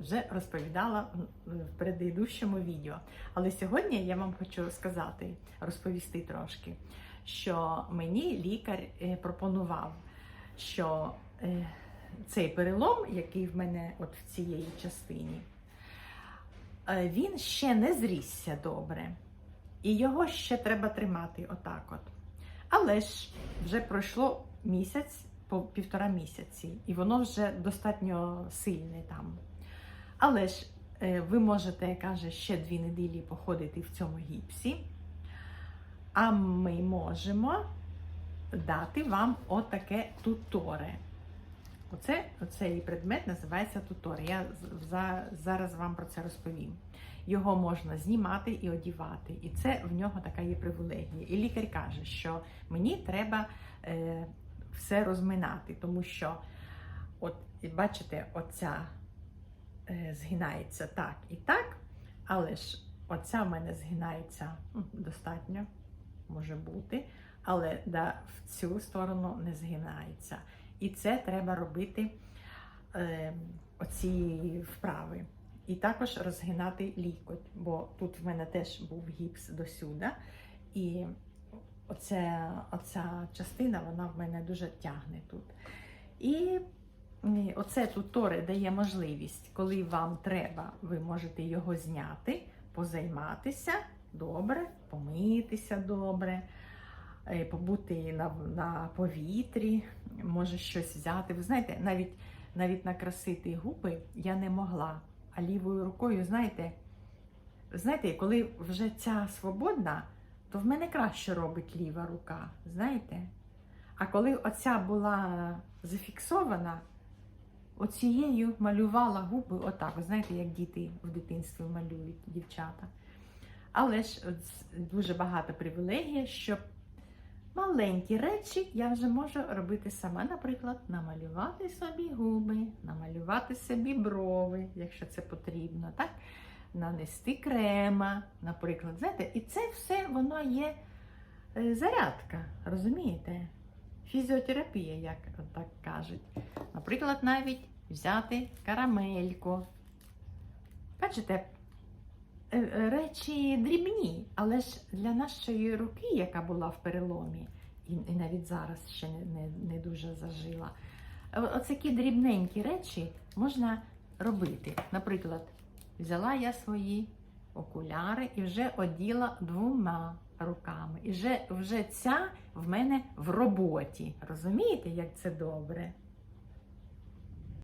вже розповідала в предыдущому відео. Але сьогодні я вам хочу сказати, розповісти трошки, що мені лікар е, пропонував, що е, цей перелом, який в мене от в цієї частині, е, він ще не зрісся добре. І його ще треба тримати отак от. Але ж вже пройшло місяць, по півтора місяці, і воно вже достатньо сильне там. Але ж е, ви можете, каже, ще дві неділі походити в цьому гіпсі, а ми можемо дати вам отаке туторе. Оце, оцей предмет називається туторе. Я за, зараз вам про це розповім. Його можна знімати і одівати. І це в нього така є привілегія. І лікар каже, що мені треба е, все розминати, тому що, от, бачите, оця згинається так і так, але ж оця в мене згинається достатньо, може бути, але да, в цю сторону не згинається. І це треба робити е, оці вправи. І також розгинати лікоть, бо тут в мене теж був гіпс досюди. І оце, оця частина вона в мене дуже тягне тут. І оце туторе дає можливість, коли вам треба, ви можете його зняти, позайматися добре, помитися добре, е, побути на, на повітрі, може щось взяти. Ви знаєте, навіть, навіть накрасити губи я не могла. А лівою рукою, знаєте, знаєте, коли вже ця свободна, то в мене краще робить ліва рука, знаєте? А коли оця була зафіксована, оцією малювала губи отак, ви знаєте, як діти в дитинстві малюють дівчата. Але ж дуже багато привілегій, що маленькі речі я вже можу робити сама. Наприклад, намалювати собі губи, намалювати собі брови, якщо це потрібно, так? нанести крема, наприклад. Знаєте, і це все воно є е, зарядка, розумієте? Фізіотерапія, як так кажуть. Наприклад, навіть взяти карамельку. Бачите, е, е, речі дрібні, але ж для нашої руки, яка була в переломі, і, навіть зараз ще не, не, не дуже зажила, е, оцякі дрібненькі речі можна робити. Наприклад, взяла я свої окуляри і вже оділа двома руками. І вже, вже ця в мене в роботі. Розумієте, як це добре?